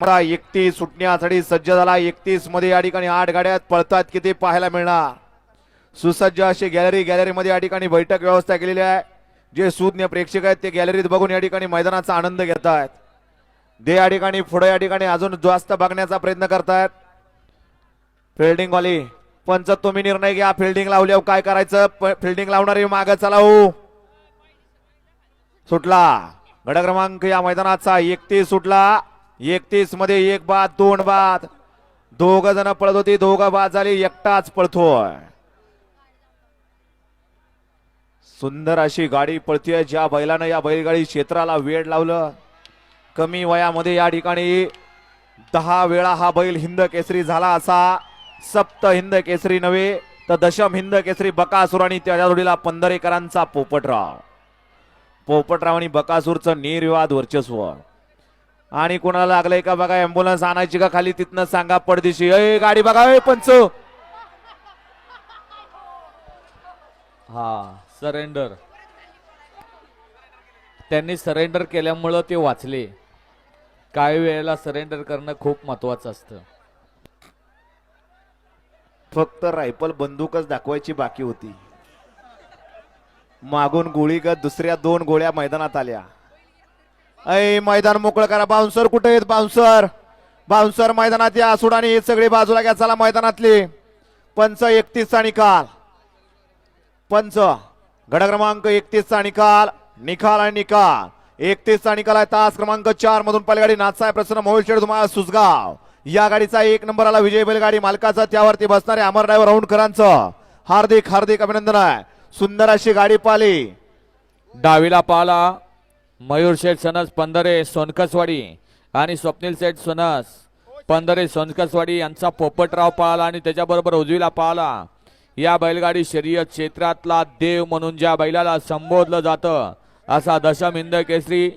मला एकतीस सुटण्यासाठी सज्ज झाला. एकतीसमध्ये या ठिकाणी आठ गाड्यात पळतात किती पाहायला मिळणार? सुसज्ज अशी गॅलरी गॅलरीमध्ये या ठिकाणी बैठक व्यवस्था केलेली आहे. जे सुज्ञ प्रेक्षक आहेत ते गॅलरीत बघून या ठिकाणी मैदानाचा आनंद घेत आहेत दे या ठिकाणी पुढे या ठिकाणी अजून जास्त बघण्याचा प्रयत्न करतायत. फिल्डिंग वाली पंच तुम्ही निर्णय घ्या. फिल्डिंग लावल्यावर काय करायचं? फिल्डिंग लावणारे मागे चला सुटला. गड क्रमांक या मैदानाचा एकतीस सुटला. एकतीसमध्ये एक बाद दोन बाद. दोघ जण पळत होती दोघं बाद झाली एकटाच पळतोय. सुंदर अशी गाडी पळतीय ज्या बैलानं या बैलगाडी क्षेत्राला वेळ लावलं. कमी वयामध्ये या ठिकाणी दहा वेळा हा बैल हिंद केसरी झाला असा. सप्त हिंद केसरी नव्हे तर दशम हिंद केसरी बकासूर आणि त्याच्या जोडीला पंधरेकरांचा पोपटराव. पोपटराव आणि बकासूरचं निर्विवाद वर्चस्व. आणि कोणाला लागलंय का बघा अँब्युलन्स आणायची का खाली तिथनं सांगा पडदिशी. अय गाडी बघा अय पंच. हा सरेंडर त्यांनी सरेंडर केल्यामुळं ते वाचले. काही वेळेला सरेंडर करणं खूप महत्वाचं असतं. फक्त रायफल बंदूकच दाखवायची बाकी होती. मागून गोळी गत दुसऱ्या दोन गोळ्या मैदानात आल्या. ऐ मैदान मोकळं करा. बाउन्सर कुठे आहेत? बाउन्सर. बाउन्सर मैदानात या. सुडाने हे बाजूला घ्या. चला मैदानातले. पंच एकतीसचा निकाल. पंच. गड क्रमांक एकतीसचा निकाल. निकाल आणि निकाल. एकतीसचा निकाल आहे तास क्रमांक चार मधून पलगाडी. नाथसाहेब प्रसन्न मोहोळ तुम्हाला सुसगाव या गाडीचा एक नंबर आला विजय बैलगाडी मालकाचा. त्यावरती बसणारे अमर ड्रायव्हर राऊंडकरांचं हार्दिक हार्दिक अभिनंदन आहे. सुंदर अशी गाडी पाली. डावीला पाला. मयूर शेठ सनस पंधरे सोनकसवाडी आणि स्वप्नील शेठ सनस पंधरे सोनकसवाडी यांचा पोपटराव पाहला आणि त्याच्याबरोबर उजवीला पाहला. या बैलगाडी शर्यत क्षेत्रातला देव म्हणून ज्या बैलाला संबोधलं जातं असा दशम हिंद केसरी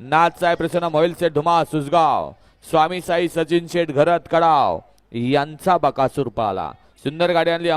नाथसाहेब प्रसन्न मोहिल शेठ धुमा सुसगाव स्वामी साई सचिन शेठ घरत कडाव यांचा बकासूर पाहला. सुंदर गाडी आणली.